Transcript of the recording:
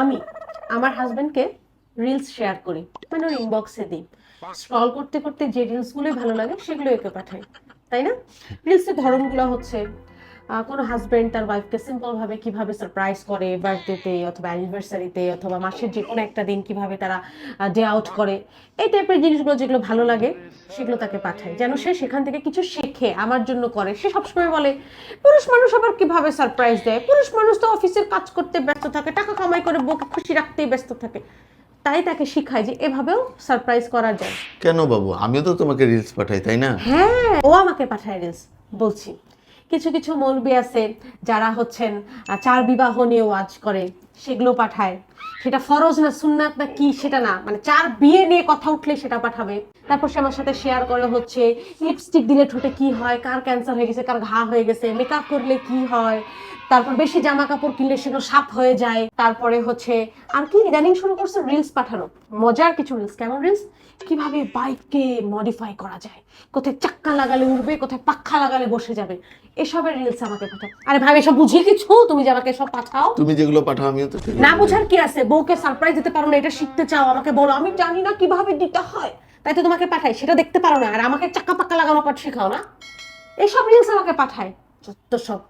আমি আমার হাজব্যান্ডকে রিলস শেয়ার করি মানে ওর ইনবক্সে দিই। স্ক্রল করতে করতে যে রিলসগুলোই ভালো লাগে সেগুলো একে পাঠাই, তাই না? রিলসের ধরনগুলো হচ্ছে কোনো হাজবেন্ড তার ওয়াইফকে সিম্পল ভাবে কীভাবে সারপ্রাইজ করে বার্থডেতে অথবা অ্যানিভার্সারিতে অথবা মাসের যে কোনো একটা দিন কীভাবে তারা ডে আউট করে এই টাইপের জিনিসগুলো যেগুলো ভালো লাগে সেগুলো তাকে পাঠায়। যেন সে সেখান থেকে কিছু শেখে আমার জন্য করে। সে সবসময় বলে পুরুষ মানুষ আবার কীভাবে সারপ্রাইজ দেয়? পুরুষ মানুষ তো অফিসের কাজ করতে ব্যস্ত থাকে টাকা কামাই করে বউকে খুশি রাখতেই ব্যস্ত থাকে। তাই তাকে শিখায় যে এভাবেও সারপ্রাইজ করা যায়। কেন বাবু? আমিও তো তোমাকে রিলস পাঠাই তাই না? হ্যাঁ ও আমাকে পাঠায় রিলস বলছি। কিছু কিছু মৌলবি আছে যারা হচ্ছেন চার বিবাহ নিয়ে ওয়াজ করে। সেগুলো পাঠায়। সেটা ফরজ না, সুন্নাত না, কি সেটা না। মানে চার বিয়ে নিয়ে কথা উঠলে সেটা পাঠাবে। তারপর সে আমার সাথে শেয়ার করে হচ্ছে লিপস্টিক দিলে ঠোঁটে কি হয়, কার ক্যান্সার হয়ে গেছে, কার ঘা হয়ে গেছে মেকআপ করলে কি হয়, তারপর বেশি জামা কাপড় কিনলে সেগুলো সাপ হয়ে যায়, তারপরে হচ্ছে, আর কি ইদানিং শুরু করছে রিলস পাঠানো। মজার কিছু রিলস কেমন রিলস কীভাবে বাইককে মডিফাই করা যায়, কোথায় চাক্কা লাগালে উঠবে কোথায় পাখা লাগালে বসে যাবে, এসবের রিলস আমাকে পাঠাও। আরে ভাই এসব বুঝিয়ে কিছু তুমি যে আমাকে সব পাঠাও। তুমি যেগুলো পাঠাও, আমিও তো সেগুলো না বোঝার কি আছে? বউকে সারপ্রাইজ দিতে পারো না, এটা শিখতে চাও, আমাকে বলো। আমি জানি না কীভাবে দিতে হয়। তাই তো তোমাকে পাঠাই, সেটা দেখতে পারো না। আর আমাকে চাক্কা পাক্কা লাগানো পাঠ শেখাও না। এইসব রিলস আমাকে পাঠায়, যত সব।